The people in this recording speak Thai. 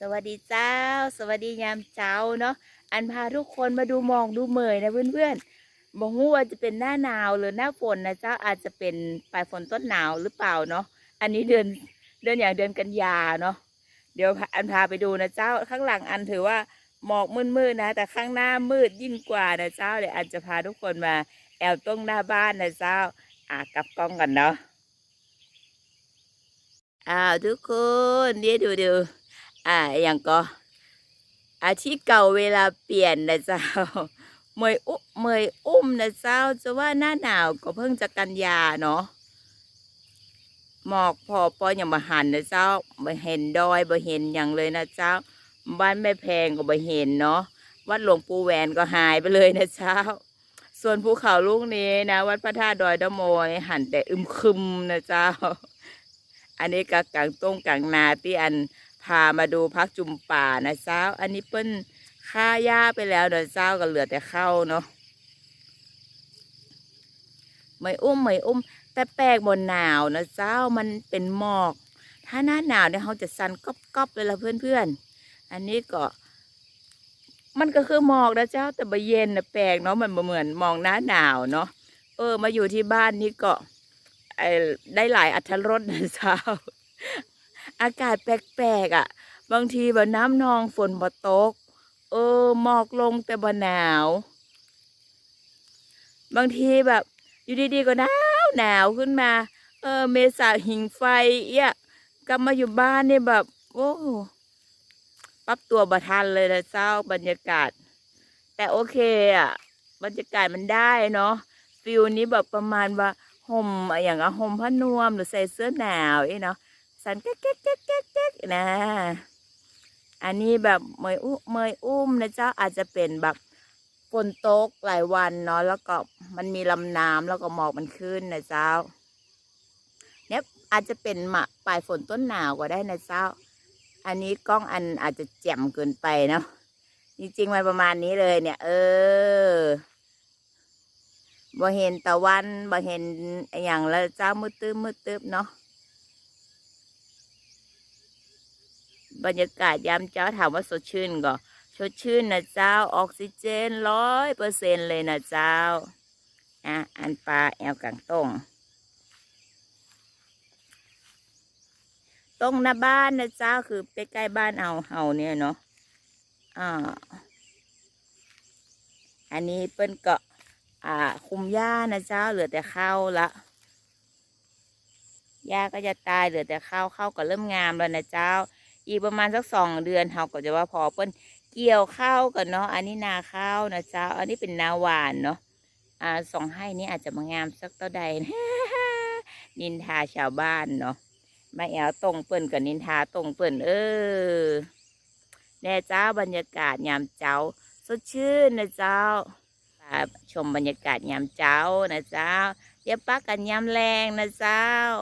สวัสดีเจ้า สวัสดียามเช้าเนาะอันพาทุกคนมาดูมองดูเหมยนะเพื่อนๆบอกว่าจะเป็นหน้าหนาวหรือหน้าฝนนะเจ้าอาจจะเป็นปลายฝนต้นหนาวหรือเปล่าเนาะอันนี้เดือนเดือนอย่างเดือนกันยาเนาะเดี๋ยวอันพาไปดูนะเจ้าข้างหลังอันถือว่าหมอกมืดๆนะ แต่ข้างหน้ามืดยิ่งกว่านะเจ้าเดี๋ยวอันจะพาทุกคนมาแอวตรงหน้าบ้านนะเจ้าอะกลับกล้องกันเนาะอ้าวทุกคนเดี๋ยวดูดู อ่าอย่างก็ อาชีพเก่าเวลาเปลี่ยนนะเจ้าเมยอุเมยอุ้มนะเจ้าจะว่าหน้าหนาวก็เพิ่งจะกันยาเนาะหมอกพอปออย่างมาหันนะเจ้าบ่เห็นดอยบ่เห็นอย่างเลยนะเจ้า บ้านแม่แพงก็บ่เห็นเนาะวัดหลวงปู่แหวนก็หายไปเลยนะเจ้า ส่วนภูเขาลูกนี้นะ วัดพระธาตุดอยดโมยหันแต่อึมครึมนะเจ้า อันนี้กกลางต้งกลางนาที่อัน พามาดูพักจุมป่านะเจ้า อันนี้เปิ้นค่าหญ้าไปแล้วเดี๋ยวเจ้าก็เหลือแต่เข้าเนาะไม่อุ้มไม่อุ้ม แต่แปลกบนหนาวนะเจ้ามันเป็นหมอก ถ้าหน้าหนาวเนี่ยเขาจะสั่นก๊อบๆเลยละเพื่อนๆอันนี้ก็ มันก็คือหมอกนะเจ้าแต่บเย็นนะแปลกเนาะมันเหมือนมอกหน้าหนาวเนาะเออ มาอยู่ที่บ้านนี่ก็ไอได้หลายอัธรสนะเจ้า อากาศแปลกๆอะ บางทีแบบน้ำนองฝนบ่ตก เออหมอกลงแต่บ่หนาว บางทีแบบ อยู่ดีๆก็หนาวหนาวขึ้นมา เออ เมษาหิงไฟเอี้ยกลับมาอยู่บ้านเนี่ยแบบ โอ้ปรับตัวบ่ทันเลยนะเจ้าบรรยากาศ แต่โอเคอะ บรรยากาศมันได้เนาะฟิลนี้แบบประมาณว่าห่มอะอย่างอะห่มผ้านวมหรือใส่เสื้อหนาวเอ้เนาะ สันแก๊กแก๊กแก๊กแก๊กแก๊กนะ อันนี้แบบเมยอุ้มเมยอุ้มนะเจ้าอาจจะเป็นแบบฝนตกหลายวันเนาะแล้วก็มันมีลำน้ำแล้วก็หมอกมันขึ้นนะเจ้า เนี่ยอาจจะเป็นมะปลายฝนต้นหนาวก็ได้นะเจ้า อันนี้กล้องอันอาจจะแจ่มเกินไปเนาะจริงๆมันประมาณนี้เลยเนี่ย เออบ่เห็นตะวันบ่เห็นอย่างแล้วเจ้ามืดตึ๊บมืดตึ๊บเนาะ บรรยากาศยามเช้าถามว่าสดชื่นก็สดชื่นนะเจ้าออกซิเจนร้อยเปอร์เซ็นเลยนะเจ้าอะอันปลาแอวกังต้งตรงหน้าบ้านนะเจ้าคือไปใกล้บ้านเอาเฮาเนี่ยเนาะอ่าอันนี้เปิ้นก็อ่า คุมหญ้านะเจ้าเหลือแต่ข้าวละหญ้าก็จะตายเหลือแต่ข้าวข้าวก็เริ่มงามแล้วนะเจ้า อีกประมาณสักสองเดือนเขาก็จะว่าพอเปิ้นเกี่ยวข้าวกันเนาะอันนี้นาข้าวนะเจ้า อันนี้เป็นนาหวานเนาะอ่าสองให้นี้อาจจะมางามสักเท่าใดนินทาชาวบ้านเนาะมาแอวตรงเปิ้นกับนินทาตรงเปิ้นเออแน่เจ้าบรรยากาศยามเจ้า สดชื่นนะเจ้าชมบรรยากาศยามเจ้านะเจ้าอย่าปักกันยามแรงนะเจ้า